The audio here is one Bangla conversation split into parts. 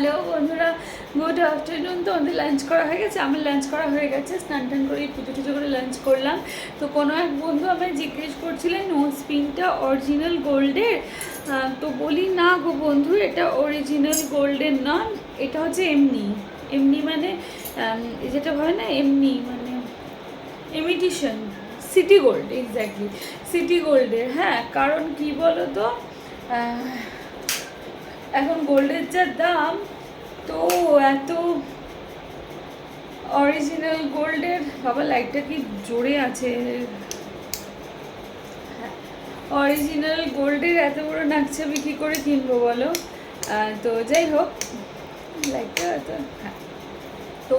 হ্যালো বন্ধুরা, গুড আফটারনুন। তো আমাদের লাঞ্চ করা হয়ে গেছে। আমার লাঞ্চ করা হয়ে গেছে। স্নান টান করে পুজো টুজো করে লাঞ্চ করলাম। তো কোনো এক বন্ধু আমায় জিজ্ঞেস করছিলেন নোজ পিনটা অরিজিনাল গোল্ডের? তো বলি, না গো বন্ধু, এটা অরিজিনাল গোল্ডের নন এটা হচ্ছে এমনি। এমনি মানে যেটা হয় না, এমনি মানে imitation city gold exactly city গোল্ডের হ্যাঁ। কারণ কি বলো তো এখন গোল্ডের যা দাম, তো এত অরিজিনাল গোল্ডের, বাবা লাইটটা কি জোরে আছে? অরিজিনাল গোল্ডের এত বড় নাকছা বিক্রি করে কিনবো বলো? তো যাই হোক লাইটটা এত হ্যাঁ। তো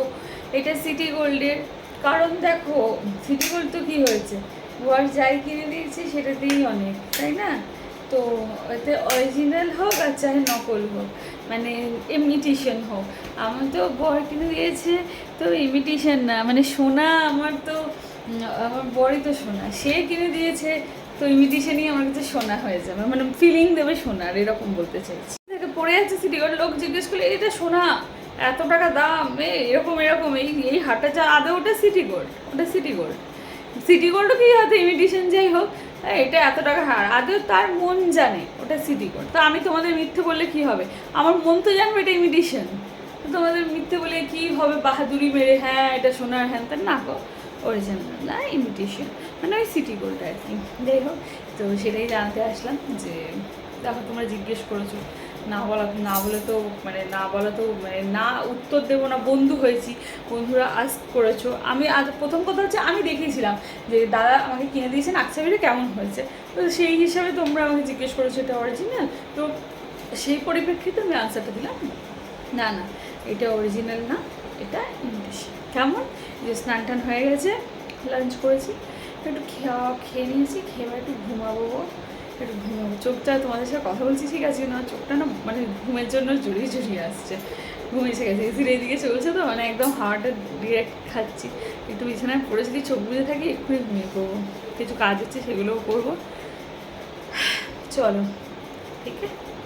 এটা সিটি গোল্ডের। কারণ দেখো সিটি গোল্ড তো কী হয়েছে? ওয়ার যাই কিনে দিয়েছি, সেটাতেই অনেক, তাই না? তো এতে অরিজিনাল হোক আর চাহে নকল হোক মানে ইমিটেশন হোক। আমার তো বর কিনে দিয়েছে, তো ইমিটেশন না মানে সোনা আমার তো আমার বরই তো সোনা। সে কিনে দিয়েছে, তো ইমিটেশনই আমার কাছে সোনা হয়ে যাবে। মানে ফিলিং দেবে সোনার, এরকম বলতে চাইছি। পড়ে আছে সিটি গোল্ড লোক জিজ্ঞেস করলে এটা সোনা, এত টাকা দাম এ এরকম এরকম, এই এই হাটটা যা, আদৌ ওটা সিটি গোল্ড ওটা সিটি গোল্ড সিটি গোল্ডও কি হয়তো ইমিটেশন যাই হোক। এটা এত টাকা হার। আদৌ তার মন জানে ওটা সিটি কোড তো আমি তোমাদের মিথ্যে বললে কি হবে? আমার মন তো জানবে এটা ইমিটেশন। তোমাদের মিথ্যে বলে কি হবে? বাহাদুরি মেরে হ্যাঁ এটা সোনার হ্যান তার না গো। অরিজিনাল না ইমিটেশন মানে ওই সিটি গোল্ড আর কি যাই হোক, তো সেটাই জানতে আসলাম যে, দেখো, তোমরা জিজ্ঞেস করেছ। না বলা, না বলে তো মানে না বলা তো মানে না উত্তর দেবো না, বন্ধু হয়েছি। বন্ধুরা আজ করেছ। আমি আজ, প্রথম কথা হচ্ছে আমি দেখিয়েছিলাম যে দাদা আমাকে কিনে দিয়েছেন আকসাবিটা কেমন হয়েছে। তো সেই হিসাবে তোমরা আমাকে জিজ্ঞেস করেছ এটা অরিজিনাল তো সেই পরিপ্রেক্ষিতে আমি আনসারটা দিলাম। না না, এটা অরিজিনাল না, এটা ইংলিশ কেমন? যে স্নান টান হয়ে গেছে লাঞ্চ করেছি। একটু খেয়া, খেয়ে নিয়েছি, খেয়ে। একটু ঘুমাবো। চোখটা তোমাদের সাথে কথা বলছি, ঠিক আছে না চোখটা না মানে ঘুমের জন্য জড়িয়ে জড়িয়ে আসছে। ঘুম এসে গেছে এসির এইদিকে চলছে তো মানে একদম হাওয়াটা ডিরেক্ট খাচ্ছি। একটু বিছানায় পড়ে যদি চোখ বুঝে থাকি, এক্ষুনি ঘুমিয়ে পড়ব। কিছু কাজ হচ্ছে সেগুলোও করব। চলো, ঠিক আছে?